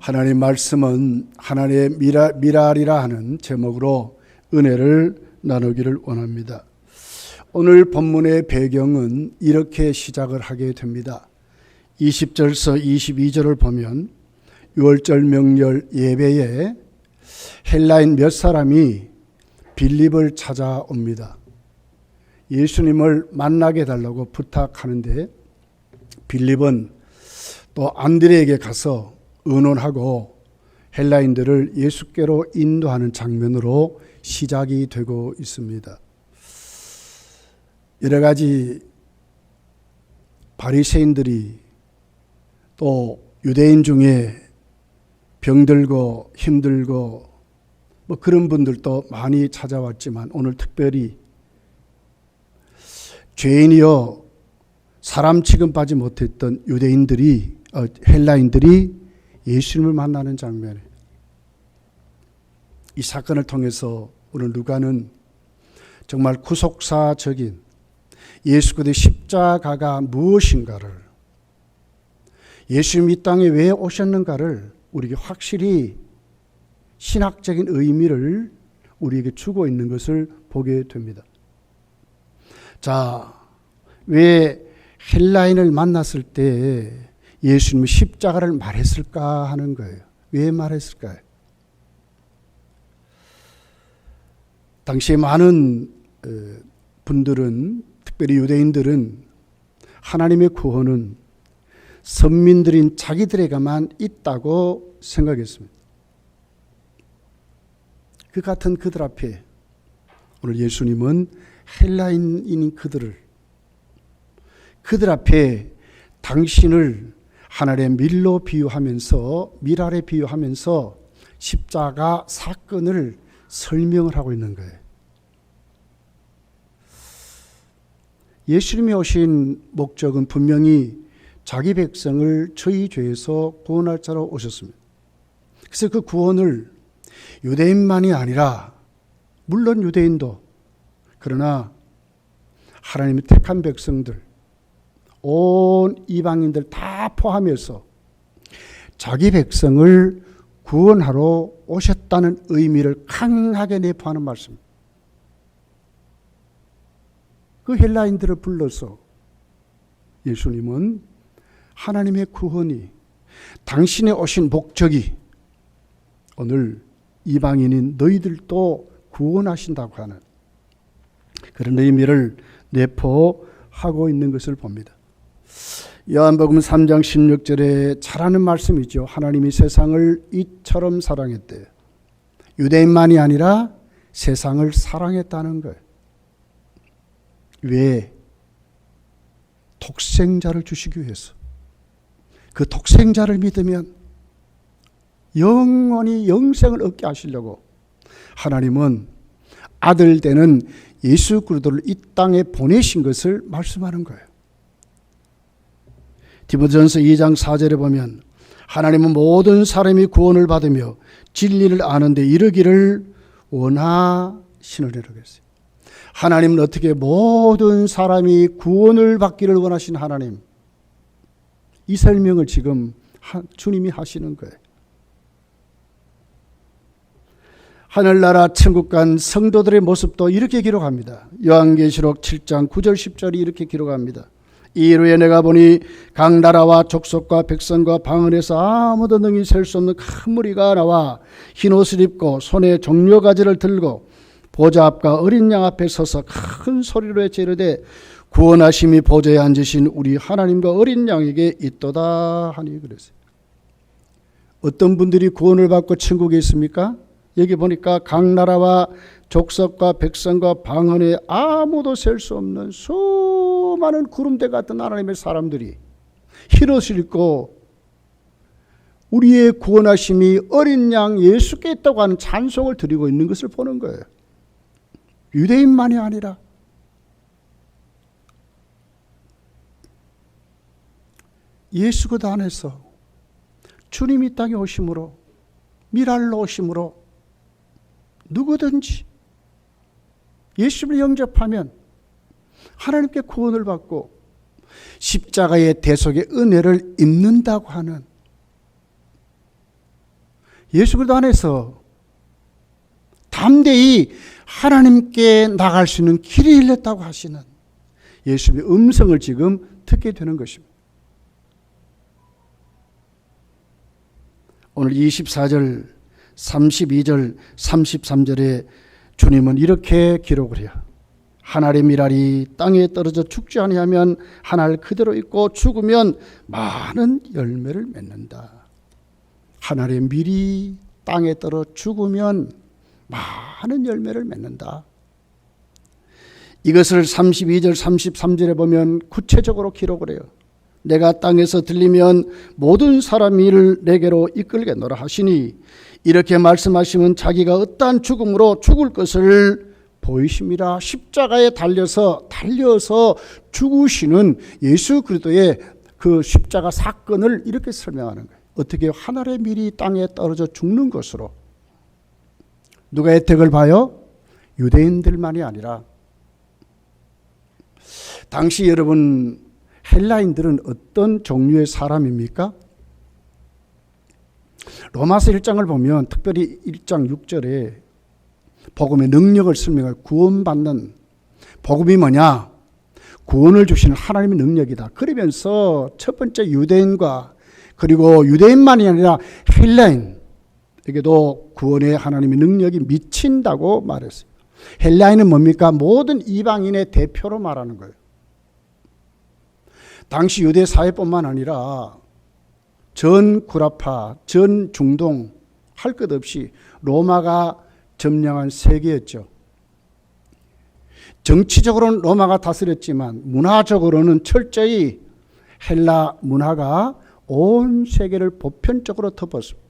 하나님 말씀은 하나님의 미라, 미랄이라 하는 제목으로 은혜를 나누기를 원합니다. 오늘 본문의 배경은 이렇게 시작을 하게 됩니다. 20절서 22절을 보면 6월절 명절 예배에 헬라인 몇 사람이 빌립을 찾아옵니다. 예수님을 만나게 달라고 부탁하는데 빌립은 또 안드레에게 가서 의논하고 헬라인들을 예수께로 인도하는 장면으로 시작이 되고 있습니다. 여러 가지 바리새인들이 또 유대인 중에 병들고 힘들고 뭐 그런 분들도 많이 찾아왔지만 오늘 특별히 죄인이여 사람 취급하지 못했던 유대인들이 어, 헬라인들이 예수님을 만나는 장면. 이 사건을 통해서 오늘 누가는 정말 구속사적인 예수 그리스도의 십자가가 무엇인가를 예수님 이 땅에 왜 오셨는가를 우리에게 확실히 신학적인 의미를 우리에게 주고 있는 것을 보게 됩니다. 자, 왜 헬라인을 만났을 때 예수님이 십자가를 말했을까 하는 거예요. 왜 말했을까요? 당시에 많은 어, 분들은 특별히 유대인들은 하나님의 구원은 선민들인 자기들에게만 있다고 생각했습니다. 그 같은 그들 앞에 오늘 예수님은 헬라인인 그들을 그들 앞에 당신을 하늘의 밀로 비유하면서 미랄에 비유하면서 십자가 사건을 설명을 하고 있는 거예요. 예수님이 오신 목적은 분명히 자기 백성을 저희 죄에서 구원할 자로 오셨습니다. 그래서 그 구원을 유대인만이 아니라 물론 유대인도 그러나 하나님의 택한 백성들 온 이방인들 다 포함해서 자기 백성을 구원하러 오셨다는 의미를 강하게 내포하는 말씀. 그 헬라인들을 불러서 예수님은 하나님의 구원이 당신의 오신 목적이 오늘 이방인인 너희들도 구원하신다고 하는 그런 의미를 내포하고 있는 것을 봅니다. 요한복음 3장 16절에 잘하는 말씀이죠. 하나님이 세상을 이처럼 사랑했대. 유대인만이 아니라 세상을 사랑했다는 거예요. 왜? 독생자를 주시기 위해서. 그 독생자를 믿으면 영원히 영생을 얻게 하시려고 하나님은 아들 되는 예수 그리스도를 이 땅에 보내신 것을 말씀하는 거예요. 디모전서 2장 4절에 보면 하나님은 모든 사람이 구원을 받으며 진리를 아는데 이르기를 원하시느니라 그랬어요. 하나님은 어떻게 모든 사람이 구원을 받기를 원하신 하나님. 이 설명을 지금 주님이 하시는 거예요. 하늘나라 천국 간 성도들의 모습도 이렇게 기록합니다. 요한계시록 7장 9절 10절이 이렇게 기록합니다. 이후에 내가 보니 각 나라와 족속과 백성과 방언에서 아무도 능히 셀 수 없는 큰 무리가 나와 흰 옷을 입고 손에 종려 가지를 들고 보좌 앞과 어린 양 앞에 서서 큰 소리로 외치르되 구원하심이 보좌에 앉으신 우리 하나님과 어린 양에게 있도다 하니 그랬어요. 어떤 분들이 구원을 받고 천국에 있습니까? 여기 보니까 각 나라와 족속과 백성과 방언에 아무도 셀 수 없는 수많은 구름대 같은 하나님의 사람들이 흰옷을 입고 우리의 구원하심이 어린 양 예수께 있다고 하는 찬송을 드리고 있는 것을 보는 거예요. 유대인만이 아니라 예수 그 안에서 주님이 땅에 오심으로 미랄로 오심으로 누구든지 예수를 영접하면 하나님께 구원을 받고 십자가의 대속의 은혜를 입는다고 하는 예수 그리스도 안에서 담대히 하나님께 나갈 수 있는 길이 열렸다고 하시는 예수님의 음성을 지금 듣게 되는 것입니다. 오늘 24절, 32절, 33절에 주님은 이렇게 기록을 해요. 하늘의 미랄이 땅에 떨어져 죽지 아니하면 하늘 그대로 있고 죽으면 많은 열매를 맺는다. 하늘의 밀이 땅에 떨어 죽으면 많은 열매를 맺는다. 이것을 32절, 33절에 보면 구체적으로 기록을 해요. 내가 땅에서 들리면 모든 사람 이를 내게로 이끌겠노라 하시니 이렇게 말씀하시면 자기가 어떠한 죽음으로 죽을 것을 보이심이라 십자가에 달려서 달려서 죽으시는 예수 그리스도의 그 십자가 사건을 이렇게 설명하는 거예요. 어떻게 하늘의 밀이 땅에 떨어져 죽는 것으로 누가 혜택을 봐요? 유대인들만이 아니라 당시 여러분 헬라인들은 어떤 종류의 사람입니까? 로마서 1장을 보면 특별히 1장 6절에 복음의 능력을 설명할 구원받는 복음이 뭐냐? 구원을 주시는 하나님의 능력이다. 그러면서 첫 번째 유대인과 그리고 유대인만이 아니라 헬라인에게도 구원의 하나님의 능력이 미친다고 말했어요. 헬라인은 뭡니까? 모든 이방인의 대표로 말하는 거예요. 당시 유대 사회뿐만 아니라 전 구라파, 전 중동 할 것 없이 로마가 점령한 세계였죠. 정치적으로는 로마가 다스렸지만 문화적으로는 철저히 헬라 문화가 온 세계를 보편적으로 덮었습니다.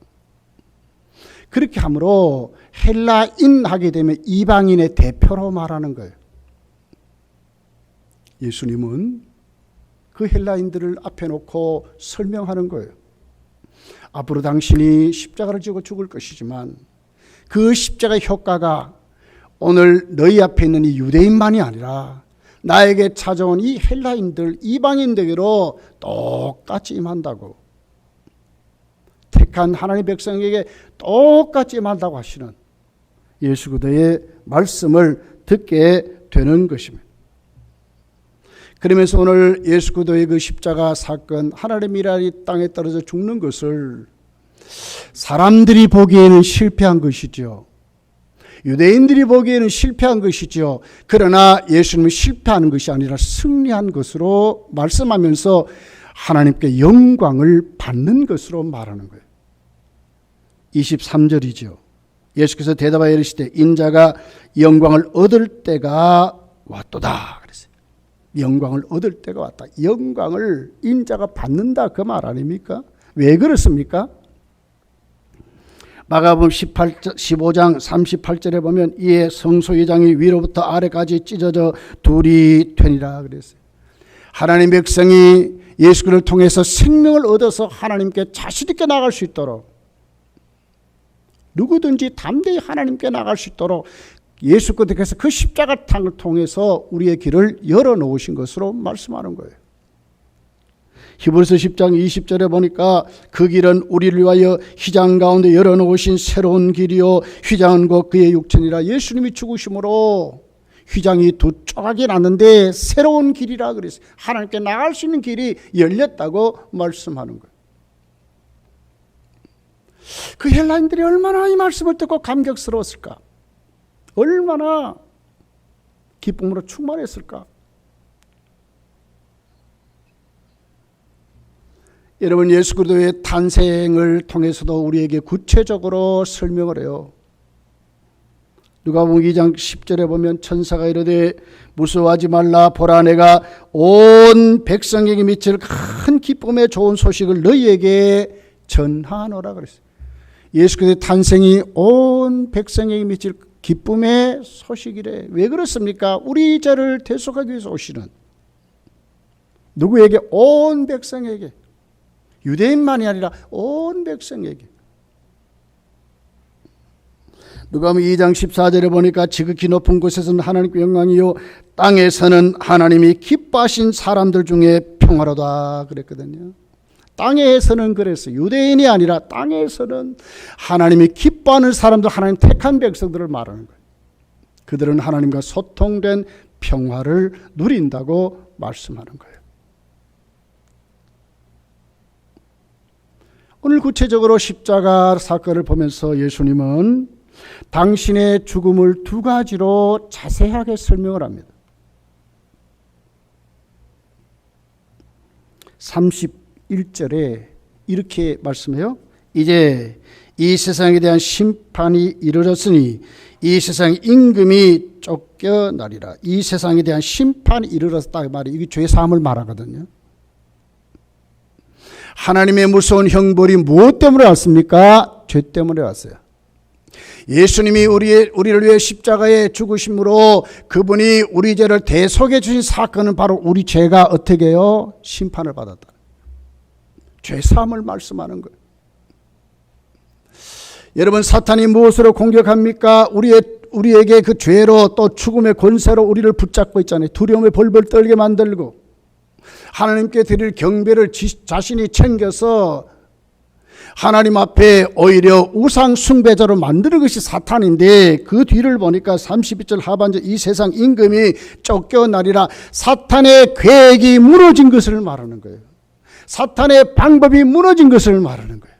그렇게 함으로 헬라인 하게 되면 이방인의 대표로 말하는 거예요. 예수님은 그 헬라인들을 앞에 놓고 설명하는 거예요. 앞으로 당신이 십자가를 지고 죽을 것이지만 그 십자가의 효과가 오늘 너희 앞에 있는 이 유대인만이 아니라 나에게 찾아온 이 헬라인들, 이방인들에게로 똑같이 임한다고. 택한 하나님의 백성에게 똑같이 임한다고 하시는 예수 그리스도의 말씀을 듣게 되는 것입니다. 그러면서 오늘 예수 그리스도의 그 십자가 사건 하나님의 미랄이 땅에 떨어져 죽는 것을 사람들이 보기에는 실패한 것이죠. 유대인들이 보기에는 실패한 것이죠. 그러나 예수님은 실패하는 것이 아니라 승리한 것으로 말씀하면서 하나님께 영광을 받는 것으로 말하는 거예요. 23절이죠. 예수께서 대답하여 이르시되 인자가 영광을 얻을 때가 왔도다. 영광을 얻을 때가 왔다. 영광을 인자가 받는다 그 말 아닙니까? 왜 그렇습니까? 마가복음 18, 15장 38절에 보면 이에 성소 회장이 위로부터 아래까지 찢어져 둘이 되니라 그랬어요. 하나님 백성이 예수 그를 통해서 생명을 얻어서 하나님께 자신 있게 나갈 수 있도록 누구든지 담대히 하나님께 나갈 수 있도록 예수 그께서 그 십자가 탕을 통해서 우리의 길을 열어 놓으신 것으로 말씀하는 거예요. 히브리서 10장 20절에 보니까 그 길은 우리를 위하여 휘장 가운데 열어 놓으신 새로운 길이요 휘장은 곧 그의 육천이라 예수님이 죽으심으로 휘장이 두 조각이 났는데 새로운 길이라 그랬어요. 하나님께 나갈 수 있는 길이 열렸다고 말씀하는 거예요. 그 헬라인들이 얼마나 이 말씀을 듣고 감격스러웠을까? 얼마나 기쁨으로 충만했을까? 여러분 예수 그리스도의 탄생을 통해서도 우리에게 구체적으로 설명을 해요. 누가복음 2장 10절에 보면 천사가 이르되 무서워하지 말라 보라 내가 온 백성에게 미칠 큰 기쁨의 좋은 소식을 너희에게 전하노라 그랬어요. 예수 그리스도의 탄생이 온 백성에게 미칠 기쁨의 소식이래. 왜 그렇습니까? 우리 죄를 대속하기 위해서 오시는 누구에게 온 백성에게 유대인만이 아니라 온 백성에게 누가복음 2장 14절에 보니까 지극히 높은 곳에서는 하나님께 영광이요 땅에서는 하나님이 기뻐하신 사람들 중에 평화로다 그랬거든요. 땅에서는 그랬어요. 유대인이 아니라 땅에서는 하나님이 기뻐하는 사람들, 하나님 택한 백성들을 말하는 거예요. 그들은 하나님과 소통된 평화를 누린다고 말씀하는 거예요. 오늘 구체적으로 십자가 사건을 보면서 예수님은 당신의 죽음을 두 가지로 자세하게 설명을 합니다. 31절에 이렇게 말씀해요. 이제 이 세상에 대한 심판이 이르렀으니 이 세상 임금이 쫓겨나리라. 이 세상에 대한 심판이 이르렀다 그 말이 이게 죄 사함을 말하거든요. 하나님의 무서운 형벌이 무엇 때문에 왔습니까? 죄 때문에 왔어요. 예수님이 우리, 우리를 위해 십자가에 죽으심으로 그분이 우리 죄를 대속해 주신 사건은 바로 우리 죄가 어떻게 해요? 심판을 받았다. 죄사함을 말씀하는 거예요. 여러분 사탄이 무엇으로 공격합니까? 우리의 우리에게 그 죄로 또 죽음의 권세로 우리를 붙잡고 있잖아요. 두려움에 벌벌 떨게 만들고 하나님께 드릴 경배를 지, 자신이 챙겨서 하나님 앞에 오히려 우상 숭배자로 만드는 것이 사탄인데 그 뒤를 보니까 32절 하반절 이 세상 임금이 쫓겨나리라 사탄의 계획이 무너진 것을 말하는 거예요. 사탄의 방법이 무너진 것을 말하는 거예요.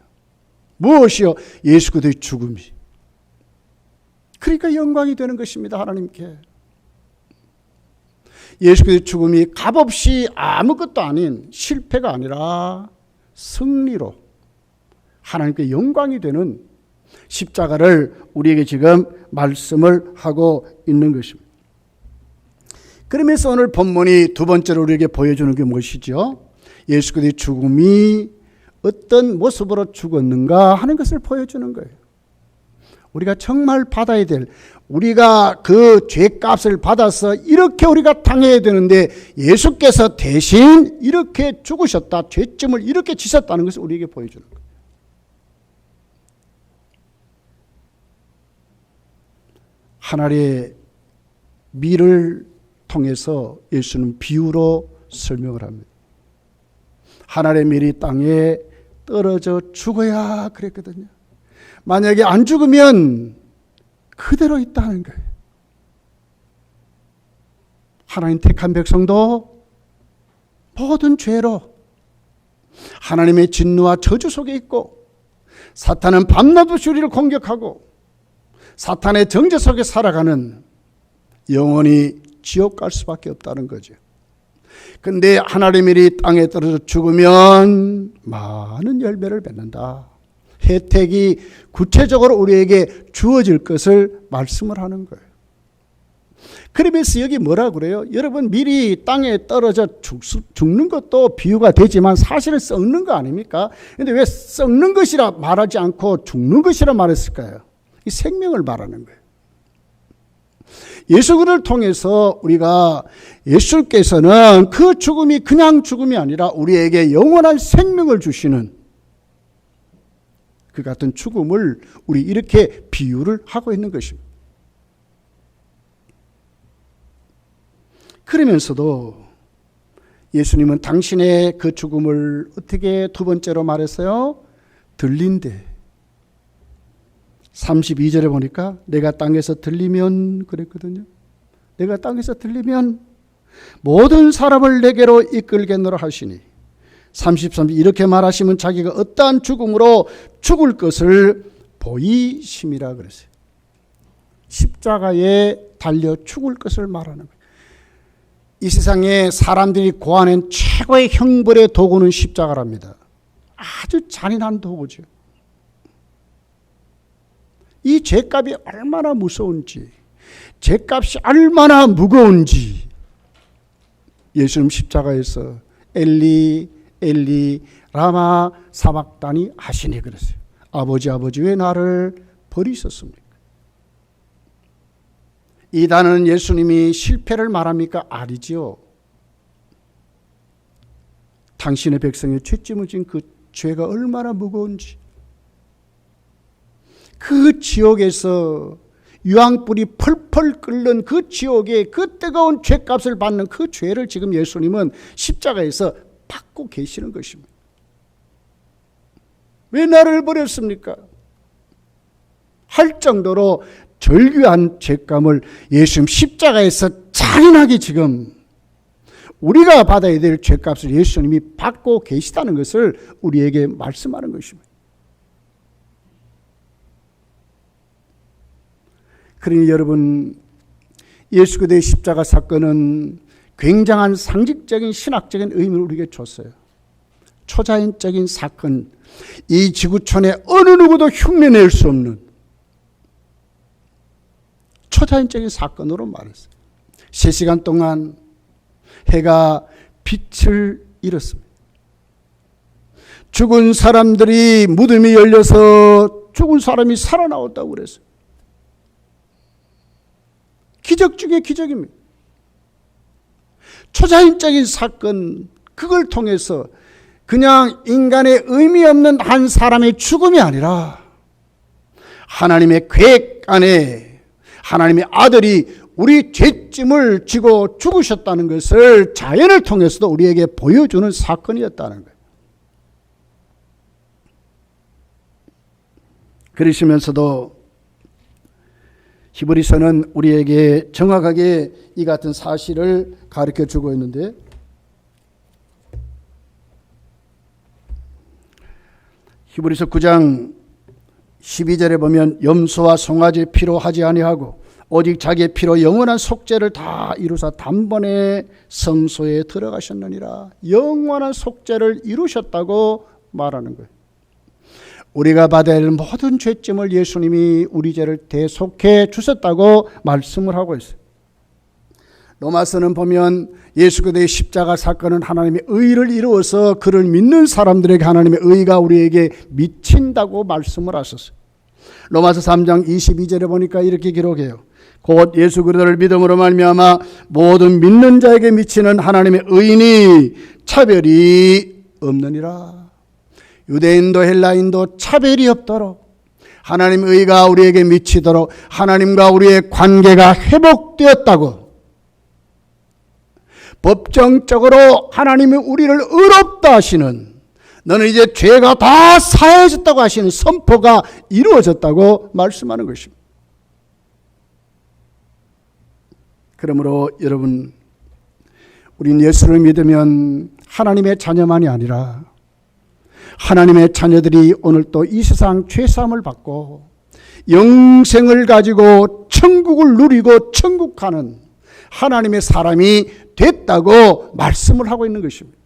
무엇이요? 예수 그리스도의 죽음이. 그러니까 영광이 되는 것입니다. 하나님께. 예수 그리스도의 죽음이 값없이 아무것도 아닌 실패가 아니라 승리로 하나님께 영광이 되는 십자가를 우리에게 지금 말씀을 하고 있는 것입니다. 그러면서 오늘 본문이 두 번째로 우리에게 보여주는 게 무엇이죠? 예수 그리스도의 죽음이 어떤 모습으로 죽었는가 하는 것을 보여주는 거예요. 우리가 정말 받아야 될 우리가 그 죄값을 받아서 이렇게 우리가 당해야 되는데 예수께서 대신 이렇게 죽으셨다. 죄점을 이렇게 지셨다는 것을 우리에게 보여주는 거예요. 하나님의 미를 통해서 예수는 비유로 설명을 합니다. 하나님의 밀이 땅에 떨어져 죽어야 그랬거든요. 만약에 안 죽으면 그대로 있다는 거예요. 하나님 택한 백성도 모든 죄로 하나님의 진노와 저주 속에 있고 사탄은 밤낮없이 우리를 공격하고 사탄의 정죄 속에 살아가는 영원히 지옥 갈 수밖에 없다는 거죠. 근데 하나님의 일이 땅에 떨어져 죽으면 많은 열매를 맺는다. 혜택이 구체적으로 우리에게 주어질 것을 말씀을 하는 거예요. 그러면서 여기 뭐라 그래요? 여러분 미리 땅에 떨어져 죽, 죽는 것도 비유가 되지만 사실은 썩는 거 아닙니까? 근데 왜 썩는 것이라 말하지 않고 죽는 것이라 말했을까요? 이 생명을 말하는 거예요. 예수를 통해서 우리가 예수께서는 그 죽음이 그냥 죽음이 아니라 우리에게 영원한 생명을 주시는 그 같은 죽음을 우리 이렇게 비유를 하고 있는 것입니다. 그러면서도 예수님은 당신의 그 죽음을 어떻게 두 번째로 말했어요? 들린데. 32절에 보니까 내가 땅에서 들리면 그랬거든요. 내가 땅에서 들리면 모든 사람을 내게로 이끌겠노라 하시니 33절 이렇게 말하시면 자기가 어떠한 죽음으로 죽을 것을 보이심이라 그랬어요. 십자가에 달려 죽을 것을 말하는 거예요. 이 세상에 사람들이 고하는 최고의 형벌의 도구는 십자가랍니다. 아주 잔인한 도구죠. 이 죄값이 얼마나 무서운지, 죄값이 얼마나 무거운지, 예수님 십자가에서 엘리, 엘리, 라마 사막단이 하시니 그랬어요. 아버지, 아버지, 왜 나를 버리셨습니까? 이 단어는 예수님이 실패를 말합니까? 아니지요. 당신의 백성의 죄짐을 진그 죄가 얼마나 무거운지, 그 지옥에서 유황불이 펄펄 끓는 그 지옥의 그 뜨거운 죄값을 받는 그 죄를 지금 예수님은 십자가에서 받고 계시는 것입니다. 왜 나를 버렸습니까? 할 정도로 절규한 죄감을 예수님 십자가에서 잔인하게 지금 우리가 받아야 될 죄값을 예수님이 받고 계시다는 것을 우리에게 말씀하는 것입니다. 그러니 여러분 예수 그리스도의 십자가 사건은 굉장한 상징적인 신학적인 의미를 우리에게 줬어요. 초자연적인 사건, 이 지구촌에 어느 누구도 흉내낼 수 없는 초자연적인 사건으로 말했어요. 3시간 동안 해가 빛을 잃었습니다. 죽은 사람들이 무덤이 열려서 죽은 사람이 살아나왔다고 그랬어요. 기적 중의 기적입니다. 초자연적인 사건, 그걸 통해서 그냥 인간의 의미 없는 한 사람의 죽음이 아니라 하나님의 계획 안에 하나님의 아들이 우리 죄짐을 지고 죽으셨다는 것을 자연을 통해서도 우리에게 보여주는 사건이었다는 거예요. 그러시면서도 히브리서는 우리에게 정확하게 이 같은 사실을 가르쳐 주고 있는데 히브리서 9장 12절에 보면 염소와 송아지 피로 하지 아니하고 오직 자기의 피로 영원한 속죄를 다 이루사 단번에 성소에 들어가셨느니라 영원한 속죄를 이루셨다고 말하는 거예요. 우리가 할 모든 죄짐을 예수님이 우리 죄를 대속해 주셨다고 말씀을 하고 있어요. 로마서는 보면 예수 그리스도의 십자가 사건은 하나님의 의를 이루어서 그를 믿는 사람들에게 하나님의 의가 우리에게 미친다고 말씀을 하셨어요. 로마서 3장 22절에 보니까 이렇게 기록해요. 곧 예수 그리스도를 믿음으로 말미암아 모든 믿는 자에게 미치는 하나님의 의인이 차별이 없느니라. 유대인도 헬라인도 차별이 없도록 하나님 의가 우리에게 미치도록 하나님과 우리의 관계가 회복되었다고 법정적으로 하나님이 우리를 의롭다 하시는 너는 이제 죄가 다 사해졌다고 하시는 선포가 이루어졌다고 말씀하는 것입니다. 그러므로 여러분 우린 예수를 믿으면 하나님의 자녀만이 아니라 하나님의 자녀들이 오늘 또 이 세상 죄사함을 받고 영생을 가지고 천국을 누리고 천국 가는 하나님의 사람이 됐다고 말씀을 하고 있는 것입니다.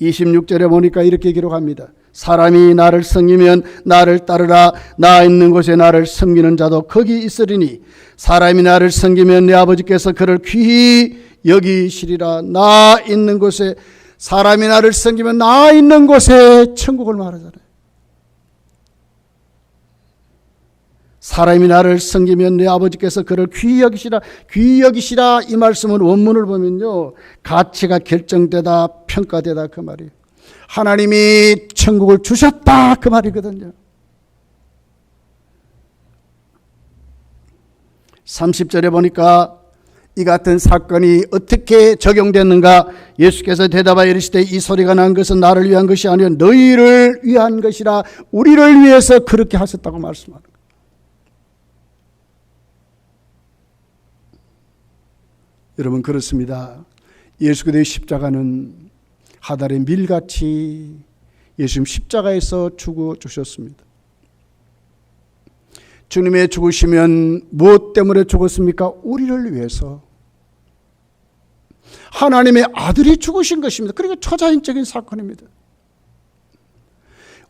26절에 보니까 이렇게 기록합니다. 사람이 나를 섬기면 나를 따르라 나 있는 곳에 나를 섬기는 자도 거기 있으리니 사람이 나를 섬기면 내 아버지께서 그를 귀히 여기시리라 나 있는 곳에 사람이 나를 섬기면 나 있는 곳에 천국을 말하잖아요. 사람이 나를 섬기면 내 아버지께서 그를 귀히 여기시라 귀히 여기시라 이 말씀은 원문을 보면요 가치가 결정되다 평가되다 그 말이에요 하나님이 천국을 주셨다 그 말이거든요 30절에 보니까 이 같은 사건이 어떻게 적용됐는가 예수께서 대답하여 이르시되 이 소리가 난 것은 나를 위한 것이 아니라 너희를 위한 것이라 우리를 위해서 그렇게 하셨다고 말씀하는 거예요 여러분 그렇습니다. 예수 그리스도의 십자가는 하달의 밀같이 예수님 십자가에서 죽어 주셨습니다. 주님의 죽으시면 무엇 때문에 죽었습니까? 우리를 위해서. 하나님의 아들이 죽으신 것입니다. 그러니까 초자연적인 사건입니다.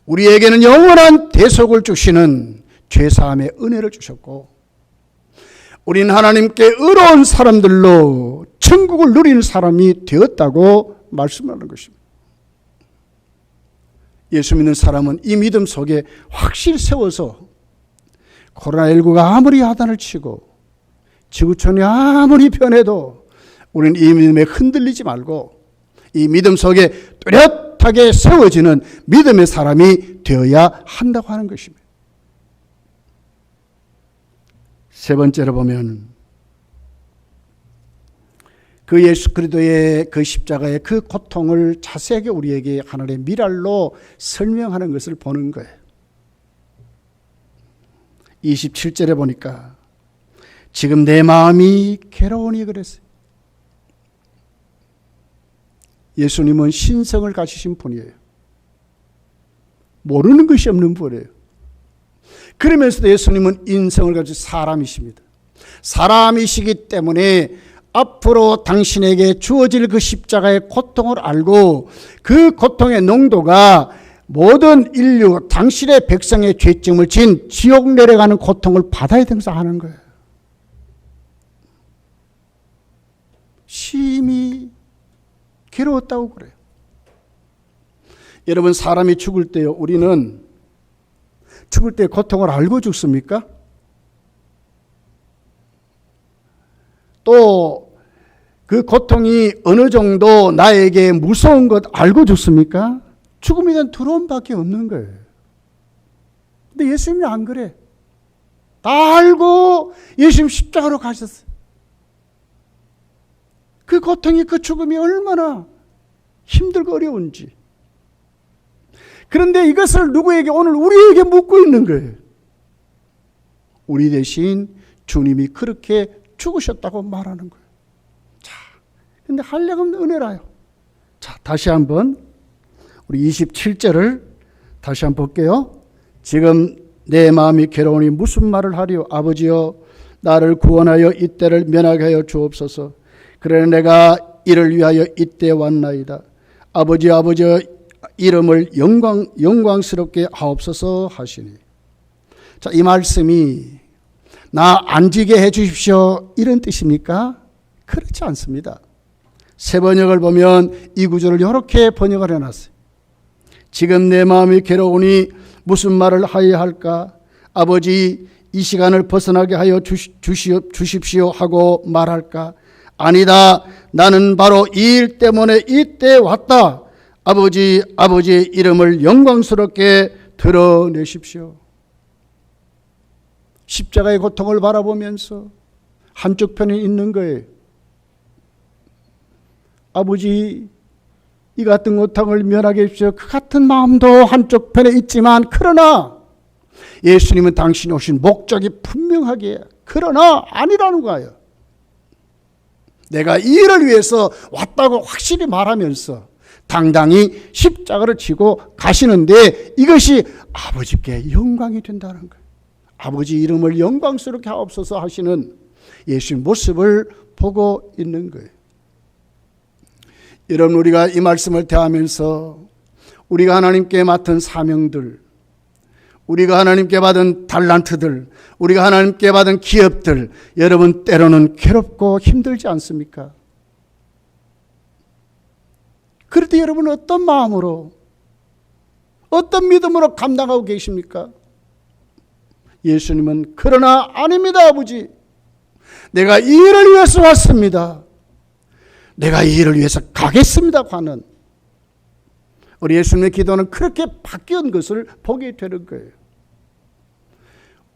우리에게는 영원한 대속을 주시는 죄사함의 은혜를 주셨고 우리는 하나님께 의로운 사람들로 천국을 누리는 사람이 되었다고 말씀하는 것입니다. 예수 믿는 사람은 이 믿음 속에 확실히 세워서 코로나19가 아무리 하단을 치고 지구촌이 아무리 변해도 우리는 이 믿음에 흔들리지 말고 이 믿음 속에 뚜렷하게 세워지는 믿음의 사람이 되어야 한다고 하는 것입니다. 세 번째로 보면 그 예수 그리스도의 그 십자가의 그 고통을 자세하게 우리에게 하나님의 미랄로 설명하는 것을 보는 거예요. 27절에 보니까 지금 내 마음이 괴로우니 그랬어요. 예수님은 신성을 가지신 분이에요. 모르는 것이 없는 분이에요. 그러면서도 예수님은 인성을 가진 사람이십니다. 사람이시기 때문에 앞으로 당신에게 주어질 그 십자가의 고통을 알고 그 고통의 농도가 모든 인류, 당신의 백성의 죄증을 진 지옥 내려가는 고통을 받아야 된다 하는 거예요. 심히 괴로웠다고 그래요. 여러분, 사람이 죽을 때요, 우리는 죽을 때 고통을 알고 죽습니까? 또 그 고통이 어느 정도 나에게 무서운 것 알고 죽습니까? 죽음에 대한 두려움밖에 없는 거예요. 근데 예수님이 안 그래. 다 알고 예수님 십자가로 가셨어요. 그 고통이 그 죽음이 얼마나 힘들고 어려운지. 그런데 이것을 누구에게 오늘 우리에게 묻고 있는 거예요. 우리 대신 주님이 그렇게 죽으셨다고 말하는 거예요. 자, 근데 한량없는 은혜라요. 자, 다시 한번 우리 27절을 다시 한번 볼게요. 지금 내 마음이 괴로우니 무슨 말을 하리요? 아버지여, 나를 구원하여 이때를 면하게 하여 주옵소서. 그래 내가 이를 위하여 이때 왔나이다. 아버지 아버지 이름을 영광 영광스럽게 하옵소서 하시니. 자, 이 말씀이 나 앉게 해 주십시오. 이런 뜻입니까? 그렇지 않습니다. 새 번역을 보면 이 구절을 이렇게 번역을 해 놨어요. 지금 내 마음이 괴로우니 무슨 말을 하여야 할까? 아버지 이 시간을 벗어나게 하여 주시, 주십시오 하고 말할까? 아니다. 나는 바로 이 일 때문에 이때 왔다. 아버지, 아버지의 이름을 영광스럽게 드러내십시오. 십자가의 고통을 바라보면서 한쪽 편에 있는 거예요. 아버지, 이 같은 고통을 면하게 해주십시오. 그 같은 마음도 한쪽 편에 있지만, 그러나 예수님은 당신이 오신 목적이 분명하게, 그러나 아니라는 거예요. 내가 이 일을 위해서 왔다고 확실히 말하면서 당당히 십자가를 지고 가시는데 이것이 아버지께 영광이 된다는 거예요. 아버지 이름을 영광스럽게 하옵소서 하시는 예수의 모습을 보고 있는 거예요. 여러분 우리가 이 말씀을 대하면서 우리가 하나님께 맡은 사명들 우리가 하나님께 받은 달란트들, 우리가 하나님께 받은 기업들, 여러분 때로는 괴롭고 힘들지 않습니까? 그럴 때 여러분 어떤 마음으로, 어떤 믿음으로 감당하고 계십니까? 예수님은 그러나 아닙니다, 아버지. 내가 이 일을 위해서 왔습니다. 내가 이 일을 위해서 가겠습니다, 과는. 우리 예수님의 기도는 그렇게 바뀐 것을 보게 되는 거예요.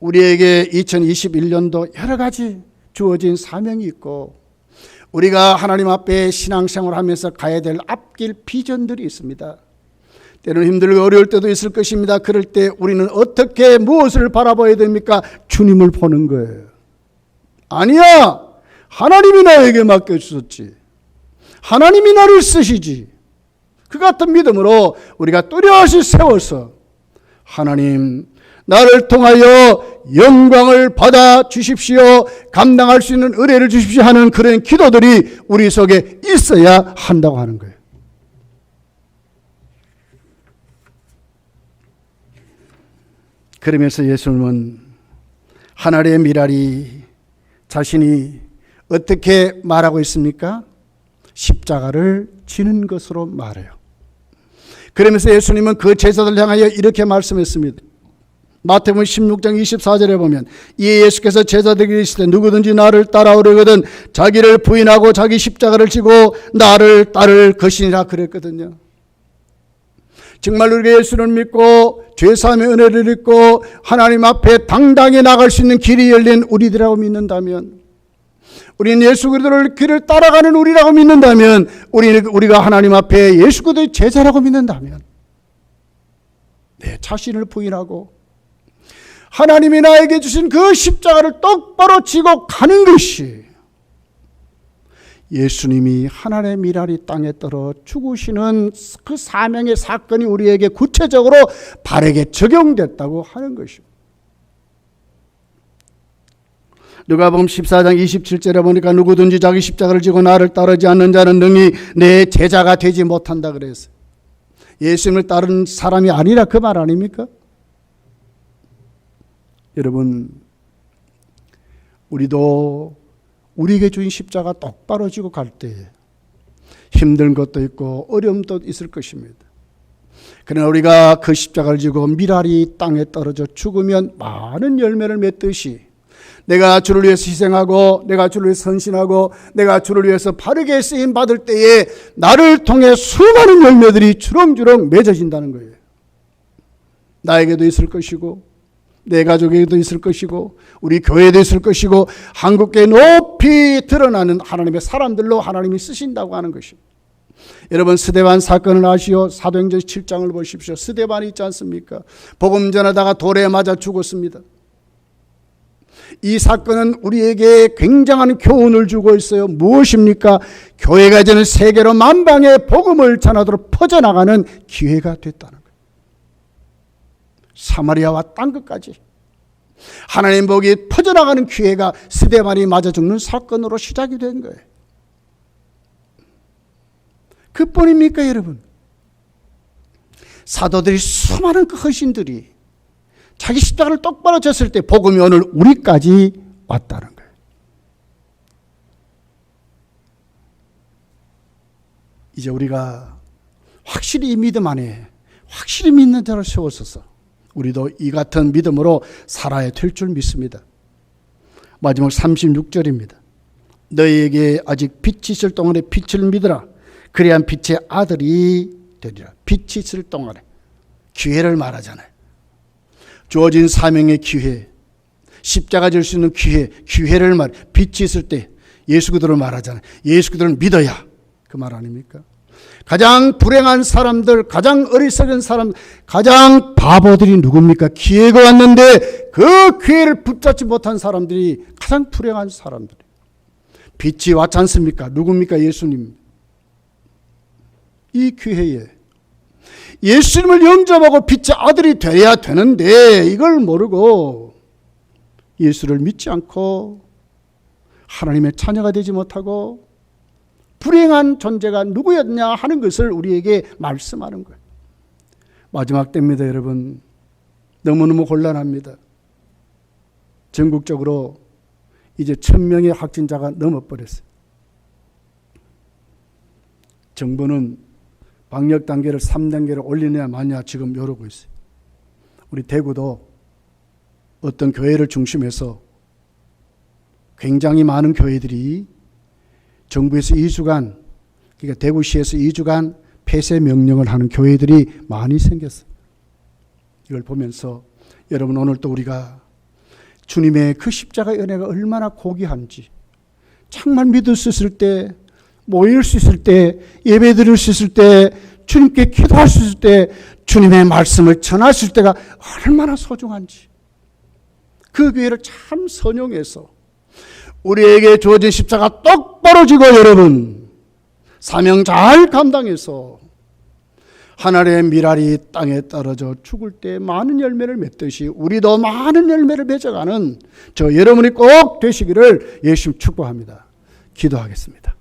우리에게 2021년도 여러 가지 주어진 사명이 있고 우리가 하나님 앞에 신앙생활 하면서 가야 될 앞길 비전들이 있습니다. 때로는 힘들고 어려울 때도 있을 것입니다. 그럴 때 우리는 어떻게 무엇을 바라봐야 됩니까? 주님을 보는 거예요. 아니야! 하나님이 나에게 맡겨주셨지. 하나님이 나를 쓰시지. 그 같은 믿음으로 우리가 뚜렷이 세워서 하나님 나를 통하여 영광을 받아 주십시오. 감당할 수 있는 은혜를 주십시오 하는 그런 기도들이 우리 속에 있어야 한다고 하는 거예요. 그러면서 예수님은 하나님의 미랄이 자신이 어떻게 말하고 있습니까? 십자가를 지는 것으로 말해요. 그러면서 예수님은 그 제자들 향하여 이렇게 말씀했습니다. 마태복음 16장 24절에 보면 이에 예수께서 제자들에게 이르시되 누구든지 나를 따라오려거든 자기를 부인하고 자기 십자가를 지고 나를 따를 것이니라 그랬거든요. 정말 우리가 예수를 믿고 죄사함의 은혜를 믿고 하나님 앞에 당당히 나갈 수 있는 길이 열린 우리들이라고 믿는다면 우리는 예수 그리스도를 길을 따라가는 우리라고 믿는다면 우리는 우리가 하나님 앞에 예수 그리스도의 제자라고 믿는다면 내 자신을 부인하고 하나님이 나에게 주신 그 십자가를 똑바로 지고 가는 것이 예수님이 하나님의 미랄이 땅에 떨어 죽으시는 그 사명의 사건이 우리에게 구체적으로 바르게 적용됐다고 하는 것입니다. 누가복음 14장 27절에 보니까 누구든지 자기 십자가를 지고 나를 따르지 않는 자는 능히 내 제자가 되지 못한다 그랬어요. 예수님을 따르는 사람이 아니라 그 말 아닙니까? 여러분 우리도 우리에게 주인 십자가 똑바로 지고 갈때 힘든 것도 있고 어려움도 있을 것입니다. 그러나 우리가 그 십자가를 지고 미랄이 땅에 떨어져 죽으면 많은 열매를 맺듯이 내가 주를 위해서 희생하고 내가 주를 위해서 선신하고 내가 주를 위해서 바르게 쓰임 받을 때에 나를 통해 수많은 열매들이 주렁주렁 맺어진다는 거예요. 나에게도 있을 것이고 내 가족에게도 있을 것이고 우리 교회에도 있을 것이고 한국교회 높이 드러나는 하나님의 사람들로 하나님이 쓰신다고 하는 것입니다. 여러분 스데반 사건을 아시오? 사도행전 7장을 보십시오. 스데반이 있지 않습니까? 복음 전하다가 돌에 맞아 죽었습니다. 이 사건은 우리에게 굉장한 교훈을 주고 있어요. 무엇입니까? 교회가 이제는 세계로 만방의 복음을 전하도록 퍼져나가는 기회가 됐다는. 사마리아와 땅 끝까지 하나님 복이 퍼져나가는 기회가 스데반이 맞아 죽는 사건으로 시작이 된 거예요. 그뿐입니까, 여러분? 사도들이 수많은 그 헌신들이 자기 십자가를 똑바로 졌을 때 복음이 오늘 우리까지 왔다는 거예요. 이제 우리가 확실히 이 믿음 안에 확실히 믿는 자를 세웠어서 우리도 이 같은 믿음으로 살아야 될 줄 믿습니다. 마지막 36절입니다. 너희에게 아직 빛이 있을 동안에 빛을 믿으라. 그래야 빛의 아들이 되리라. 빛이 있을 동안에 기회를 말하잖아요. 주어진 사명의 기회, 십자가 질 수 있는 기회, 기회를 말, 빛이 있을 때 예수 그들을 말하잖아요. 예수 그들을 믿어야 그 말 아닙니까? 가장 불행한 사람들, 가장 어리석은 사람, 가장 바보들이 누굽니까? 기회가 왔는데 그 기회를 붙잡지 못한 사람들이 가장 불행한 사람들. 빛이 왔지 않습니까? 누굽니까? 예수님. 이 기회에 예수님을 영접하고 빛의 아들이 되어야 되는데 이걸 모르고 예수를 믿지 않고 하나님의 자녀가 되지 못하고 불행한 존재가 누구였냐 하는 것을 우리에게 말씀하는 거예요. 마지막 때입니다, 여러분. 너무너무 곤란합니다. 전국적으로 이제 천 명의 확진자가 넘어버렸어요. 정부는 방역 단계를 3단계를 올리냐 마냐 지금 이러고 있어요. 우리 대구도 어떤 교회를 중심해서 굉장히 많은 교회들이 정부에서 2주간 그러니까 대구시에서 2주간 폐쇄 명령을 하는 교회들이 많이 생겼어요. 이걸 보면서 여러분 오늘 또 우리가 주님의 그 십자가 은혜가 얼마나 고귀한지 정말 믿을 수 있을 때 모일 수 있을 때 예배 드릴 수 있을 때 주님께 기도할 수 있을 때 주님의 말씀을 전할 수 때가 얼마나 소중한지 그 기회를 참 선용해서 우리에게 주어진 십자가 똑바로 지고 여러분 사명 잘 감당해서 하늘의 미랄이 땅에 떨어져 죽을 때 많은 열매를 맺듯이 우리도 많은 열매를 맺어가는 저 여러분이 꼭 되시기를 예수 축복합니다. 기도하겠습니다.